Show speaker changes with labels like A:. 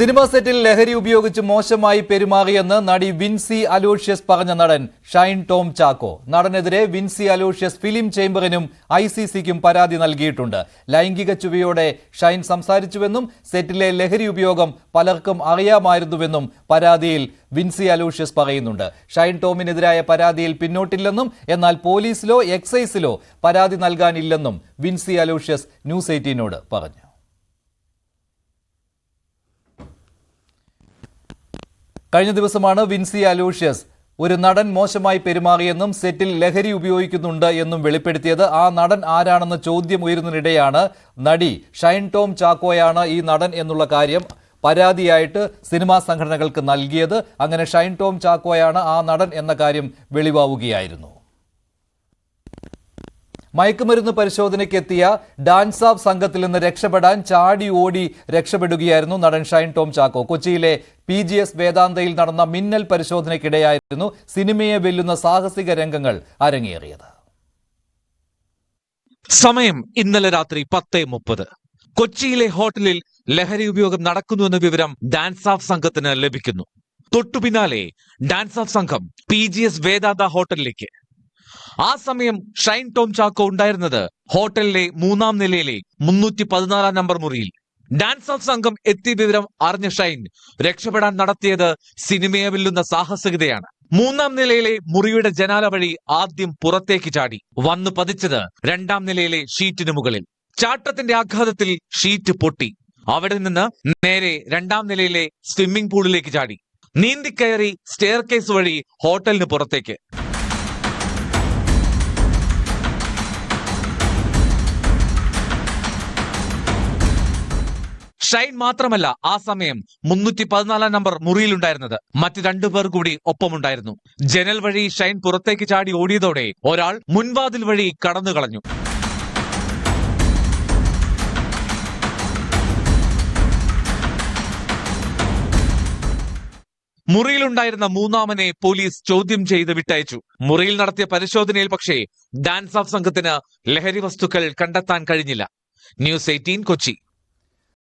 A: Cinema സെറ്റിൽ ലഹരി ഉപയോഗിച്ച് മോശമായി പെരുമാറിയെന്ന് നടി വിൻസി അലോഷ്യസ് പറഞ്ഞ നടൻ ഷൈൻ ടോം ചാക്കോ. നടനെതിരെ വിൻസി അലോഷ്യസ് ഫിലിം ചേംബറിനും ഐ സി സിക്കും പരാതി നൽകിയിട്ടുണ്ട്. ലൈംഗിക ചുവയോടെ ഷൈൻ സംസാരിച്ചുവെന്നും സെറ്റിലെ ലഹരി ഉപയോഗം പലർക്കും അറിയാമായിരുന്നുവെന്നും പരാതിയിൽ വിൻസി അലോഷ്യസ് പറയുന്നുണ്ട്. ഷൈൻ ടോമിനെതിരായ പരാതിയിൽ പിന്നോട്ടില്ലെന്നും എന്നാൽ പോലീസിലോ എക്സൈസിലോ പരാതി നൽകാനില്ലെന്നും വിൻസി അലോഷ്യസ് ന്യൂസ് എയ്റ്റീനോട് പറഞ്ഞു. കഴിഞ്ഞ ദിവസമാണ് വിൻസി അലൂഷ്യസ് ഒരു നടൻ മോശമായി പെരുമാറിയെന്നും സെറ്റിൽ ലഹരി ഉപയോഗിക്കുന്നുണ്ട് എന്നും വെളിപ്പെടുത്തിയത്. ആ നടൻ ആരാണെന്ന ചോദ്യം ഉയരുന്നതിനിടെയാണ് നടി ഷൈൻ ടോം ചാക്കോയാണ് ഈ നടൻ എന്നുള്ള കാര്യം പരാതിയായിട്ട് സിനിമാ സംഘടനകൾക്ക് നൽകിയത്. അങ്ങനെ ഷൈൻ ടോം ചാക്കോയാണ് ആ നടൻ എന്ന കാര്യം വെളിവാവുകയായിരുന്നു. മയക്കുമരുന്ന് പരിശോധനയ്ക്കെത്തിയ ഡാൻസ് ഓഫ് സംഘത്തിൽ നിന്ന് രക്ഷപ്പെടാൻ ചാടി ഓടി രക്ഷപ്പെടുകയായിരുന്നു നടൻ ഷൈൻ ടോം ചാക്കോ. കൊച്ചിയിലെ പി ജി എസ് വേദാന്തയിൽ നടന്ന മിന്നൽ പരിശോധനയ്ക്കിടെയായിരുന്നു സിനിമയെ വെല്ലുന്ന സാഹസിക രംഗങ്ങൾ അരങ്ങേറിയത്.
B: സമയം ഇന്നലെ രാത്രി പത്തേ മുപ്പത്. കൊച്ചിയിലെ ഹോട്ടലിൽ ലഹരി ഉപയോഗം നടക്കുന്നുവെന്ന വിവരം ഡാൻസ് ഓഫ് സംഘത്തിന് ലഭിക്കുന്നു. തൊട്ടു പിന്നാലെ ഡാൻസ് ഓഫ് സംഘം പി ജി എസ് വേദാന്ത ഹോട്ടലിലേക്ക്. ആ സമയം ഷൈൻ ടോം ചാക്കോ ഉണ്ടായിരുന്നത് ഹോട്ടലിലെ മൂന്നാം നിലയിലെ മുന്നൂറ്റി പതിനാലാം നമ്പർ മുറിയിൽ. ഡാൻസ് സംഘം എത്തിയ വിവരം അറിഞ്ഞ ഷൈൻ രക്ഷപ്പെടാൻ നടത്തിയത് സിനിമയെ വെല്ലുന്ന സാഹസികതയാണ്. മൂന്നാം നിലയിലെ മുറിയുടെ ജനാല വഴി ആദ്യം പുറത്തേക്ക് ചാടി. വന്നു പതിച്ചത് രണ്ടാം നിലയിലെ ഷീറ്റിന് മുകളിൽ. ചാട്ടത്തിന്റെ ആഘാതത്തിൽ ഷീറ്റ് പൊട്ടി. അവിടെ നിന്ന് നേരെ രണ്ടാം നിലയിലെ സ്വിമ്മിംഗ് പൂളിലേക്ക് ചാടി. നീന്തിക്കയറി സ്റ്റെയർ കേസ് വഴി ഹോട്ടലിന് പുറത്തേക്ക്. ഷൈൻ മാത്രമല്ല ആ സമയം മുന്നൂറ്റി പതിനാലാം നമ്പർ മുറിയിലുണ്ടായിരുന്നത്. മറ്റ് രണ്ടുപേർ കൂടി ഒപ്പമുണ്ടായിരുന്നു. ജനൽ വഴി ഷൈൻ പുറത്തേക്ക് ചാടി ഓടിയതോടെ ഒരാൾ മുൻവാതിൽ വഴി കടന്നു കളഞ്ഞു. മുറിയിലുണ്ടായിരുന്ന മൂന്നാമനെ പോലീസ് ചോദ്യം ചെയ്ത് വിട്ടയച്ചു. മുറിയിൽ നടത്തിയ പരിശോധനയിൽ പക്ഷേ ഡാൻസ് ഓഫ് സംഘത്തിന് ലഹരി വസ്തുക്കൾ കണ്ടെത്താൻ കഴിഞ്ഞില്ല. News eighteen Kochi.